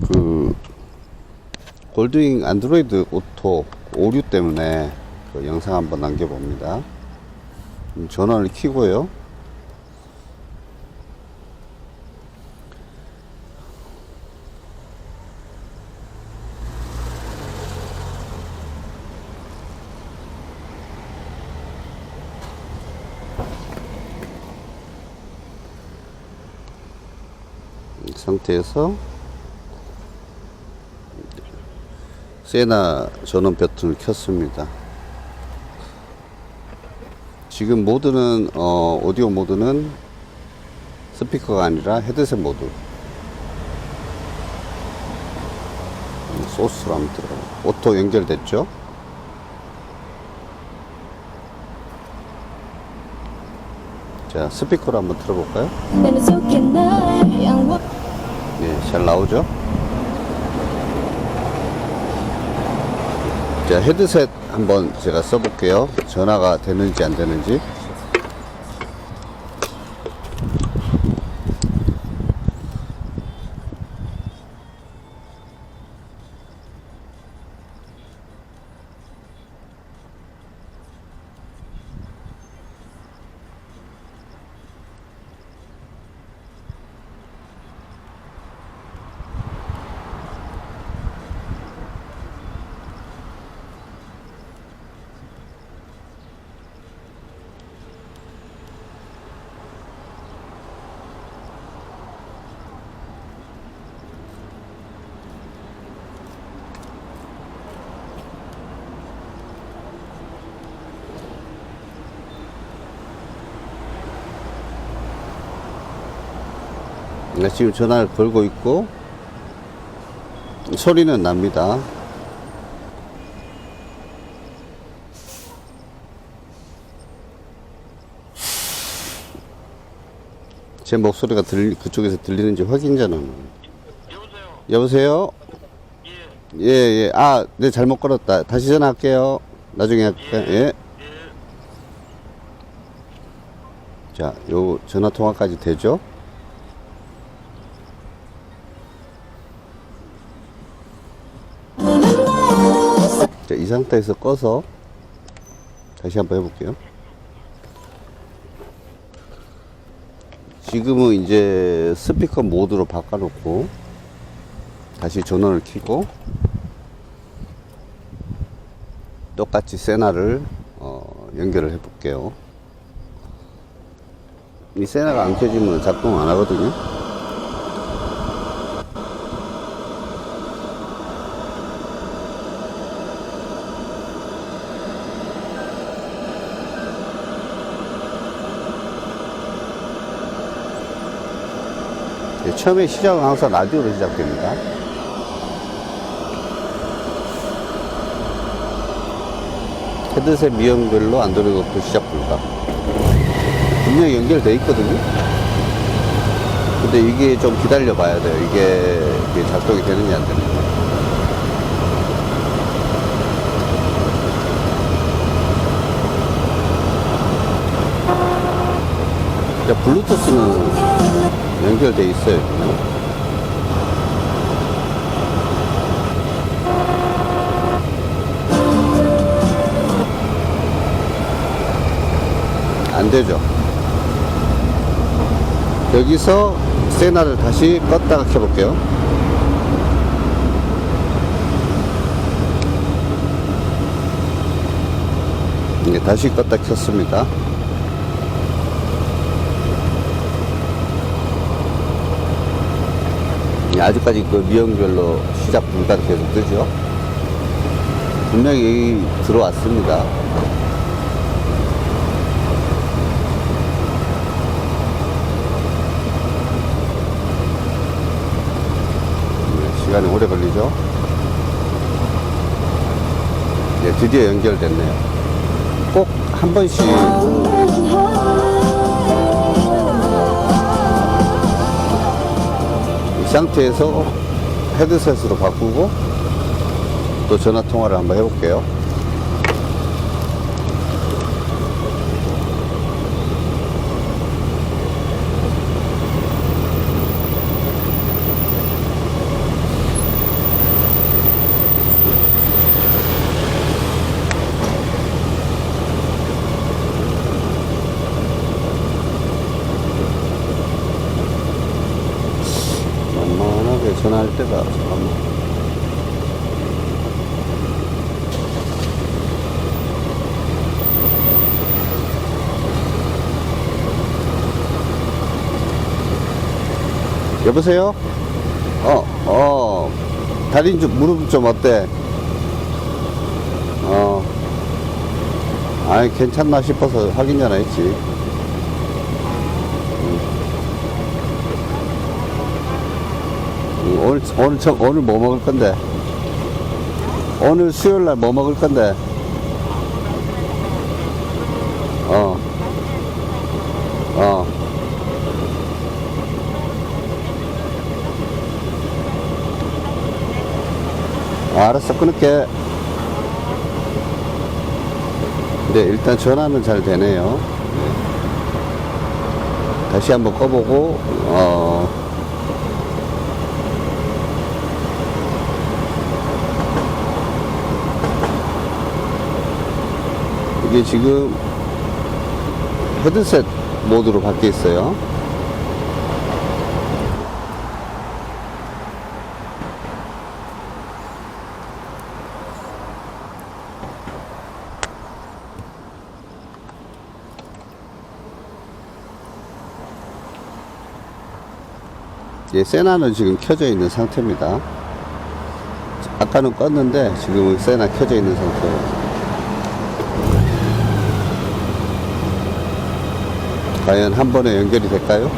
그 골드윙 안드로이드 오토 오류 때문에 그 영상 한번 남겨봅니다. 음, 전원을 켜고요. 이 상태에서 세나 전원 버튼을 켰습니다. 지금 모드는 어, 오디오 모드는 스피커가 아니라 헤드셋 모드. 음, 소스로 한번 들어가. 오토 연결됐죠? 자, 스피커로 한번 now. And what 네, 잘 나오죠? 자, 헤드셋 한번 제가 써볼게요. 전화가 되는지 안 되는지. 지금 전화를 걸고 있고, 소리는 납니다. 제 목소리가 들, 그쪽에서 들리는지 확인 전화는. 여보세요. 여보세요? 예. 예, 예. 아, 네, 잘못 걸었다. 다시 전화할게요. 나중에 할게요. 예. 예. 자, 요 전화 통화까지 되죠? 자, 이 상태에서 꺼서 다시 한번 해볼게요. 지금은 이제 스피커 모드로 바꿔놓고 다시 전원을 켜고 똑같이 세나를 어, 연결을 해볼게요. 이 세나가 안 켜지면 작동 안 하거든요. 처음에 시작은 항상 라디오로 시작됩니다. 헤드셋 미형별로 안드로이드 오토 시작 불가. 분명히 연결돼 있거든요. 근데 이게 좀 기다려 봐야 돼요. 이게 작동이 되느냐 안 되느냐. 자, 블루투스는 연결돼 있어요. 안 되죠. 여기서 세나를 다시 껐다가 켜볼게요. 네, 다시 껐다 켰습니다. 예, 아직까지 그 미형별로 시작 불가 계속 뜨죠. 분명히 들어왔습니다. 네, 시간이 오래 걸리죠. 네, 드디어 연결됐네요. 꼭 한 번씩 상태에서 헤드셋으로 바꾸고 또 전화 통화를 한번 해볼게요. 네, 전화할 때가 잠깐만. 여보세요? 어, 어, 다리 좀, 무릎 좀 어때? 어, 아니, 괜찮나 싶어서 확인 전화했지. 오늘, 오늘, 저, 오늘 뭐 먹을 건데? 오늘 수요일 날 뭐 먹을 건데? 어, 어. 아, 알았어, 끊을게. 네, 일단 전화는 잘 되네요. 네. 다시 한번 꺼보고, 어, 이게 지금 헤드셋 모드로 바뀌어 있어요. 예, 세나는 지금 켜져 있는 상태입니다. 아까는 껐는데 지금은 세나 켜져 있는 상태예요. 과연 한 번에 연결이 될까요?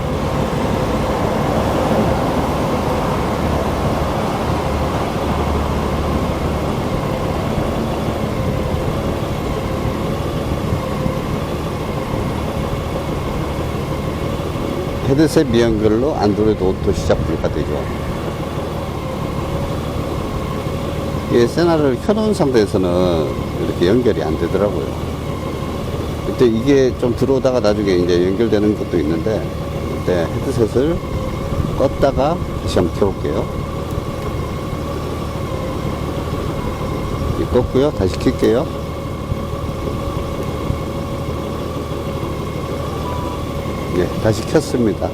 헤드셋 미연결로 안드로이드 오토 시작 불가되죠. 이 세나를 켜놓은 상태에서는 이렇게 연결이 안 되더라고요. 그때 이게 좀 들어오다가 나중에 이제 연결되는 것도 있는데, 그때 헤드셋을 껐다가 다시 한번 켜볼게요. 이 껐고요. 다시 켤게요. 예, 다시 켰습니다.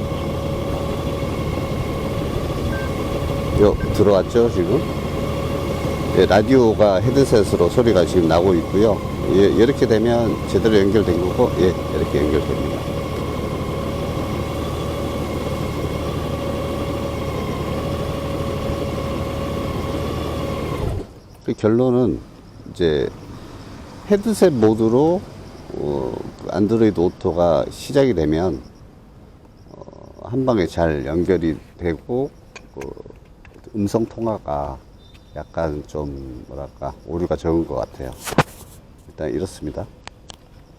요, 들어왔죠, 지금? 예, 라디오가 헤드셋으로 소리가 지금 나고 있고요. 예, 이렇게 되면 제대로 연결된 거고, 예, 이렇게 연결됩니다. 그 결론은 이제 헤드셋 모드로 어, 그 안드로이드 오토가 시작이 되면 어, 한 방에 잘 연결이 되고 그 음성 통화가 약간 좀 뭐랄까 오류가 적은 것 같아요. 일단 이렇습니다.